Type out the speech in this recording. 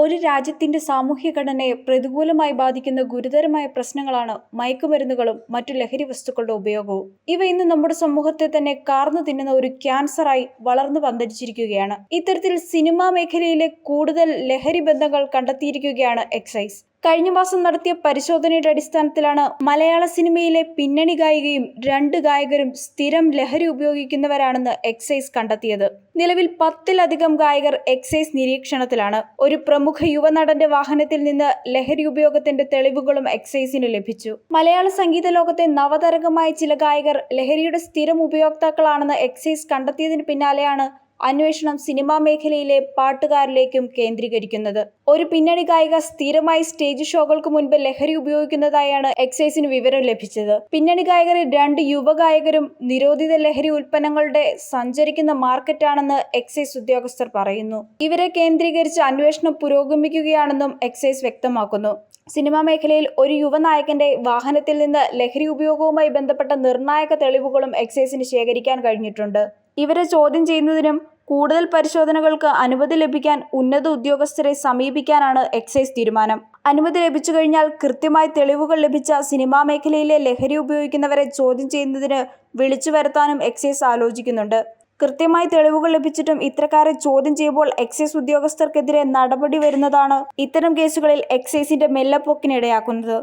ഒരു രാജ്യത്തിന്റെ സാമൂഹ്യഘടനയെ പ്രതികൂലമായി ബാധിക്കുന്ന ഗുരുതരമായ പ്രശ്നങ്ങളാണ് മയക്കുമരുന്നുകളും മറ്റു ലഹരി വസ്തുക്കളുടെ ഉപയോഗവും. ഇവ ഇന്ന് നമ്മുടെ സമൂഹത്തെ തന്നെ കാർന്നു തിന്നുന്ന ഒരു ക്യാൻസറായി വളർന്നു പന്തരിച്ചിരിക്കുകയാണ് ഇത്തരത്തിൽ സിനിമാ മേഖലയിലെ കൂടുതൽ ലഹരി ബന്ധങ്ങൾ കണ്ടെത്തിയിരിക്കുകയാണ് എക്സൈസ്. കഴിഞ്ഞ മാസം നടത്തിയ പരിശോധനയുടെ അടിസ്ഥാനത്തിലാണ് മലയാള സിനിമയിലെ പിന്നണി ഗായികയും രണ്ട് ഗായകരും സ്ഥിരം ലഹരി ഉപയോഗിക്കുന്നവരാണെന്ന് എക്സൈസ് കണ്ടെത്തിയത്. നിലവിൽ പത്തിലധികം ഗായകർ എക്സൈസ് നിരീക്ഷണത്തിലാണ്. ഒരു പ്രമുഖ യുവനടന്റെ വാഹനത്തിൽ നിന്ന് ലഹരി ഉപയോഗത്തിന്റെ തെളിവുകളും എക്സൈസിന് ലഭിച്ചു. മലയാള സംഗീത ലോകത്തെ നവതരംഗമായ ചില ഗായകർ ലഹരിയുടെ സ്ഥിരം ഉപയോക്താക്കളാണെന്ന് എക്സൈസ് കണ്ടെത്തിയതിന് പിന്നാലെയാണ് അന്വേഷണം സിനിമാ മേഖലയിലെ പാട്ടുകാരിലേക്കും കേന്ദ്രീകരിക്കുന്നത്. ഒരു പിന്നണി ഗായിക സ്ഥിരമായി സ്റ്റേജ് ഷോകൾക്ക് മുൻപ് ലഹരി ഉപയോഗിക്കുന്നതായാണ് എക്സൈസിന് വിവരം ലഭിച്ചത്. പിന്നണി ഗായകരിൽ രണ്ട് യുവഗായകരും നിരോധിത ലഹരി ഉൽപ്പന്നങ്ങളുടെ സഞ്ചരിക്കുന്ന മാർക്കറ്റാണെന്ന് എക്സൈസ് ഉദ്യോഗസ്ഥർ പറയുന്നു. ഇവരെ കേന്ദ്രീകരിച്ച് അന്വേഷണം പുരോഗമിക്കുകയാണെന്നും എക്സൈസ് വ്യക്തമാക്കുന്നു. സിനിമാ മേഖലയിൽ ഒരു യുവനായകന്റെ വാഹനത്തിൽ നിന്ന് ലഹരി ഉപയോഗവുമായി ബന്ധപ്പെട്ട നിർണായക തെളിവുകളും എക്സൈസിന് ശേഖരിക്കാൻ കഴിഞ്ഞിട്ടുണ്ട്. ഇവരെ ചോദ്യം ചെയ്യുന്നതിനും കൂടുതൽ പരിശോധനകൾക്ക് അനുമതി ലഭിക്കാൻ ഉന്നത ഉദ്യോഗസ്ഥരെ സമീപിക്കാനാണ് എക്സൈസ് തീരുമാനം. അനുമതി ലഭിച്ചു കഴിഞ്ഞാൽ കൃത്യമായി തെളിവുകൾ ലഭിച്ച സിനിമാ മേഖലയിലെ ലഹരി ഉപയോഗിക്കുന്നവരെ ചോദ്യം ചെയ്യുന്നതിന് വിളിച്ചു വരുത്താനും എക്സൈസ് ആലോചിക്കുന്നുണ്ട്. കൃത്യമായി തെളിവുകൾ ലഭിച്ചിട്ടും ഇത്തരക്കാരെ ചോദ്യം ചെയ്യുമ്പോൾ എക്സൈസ് ഉദ്യോഗസ്ഥർക്കെതിരെ നടപടി വരുന്നതാണ് ഇത്തരം കേസുകളിൽ എക്സൈസിന്റെ മെല്ലപ്പോക്കിനിടയാക്കുന്നത്.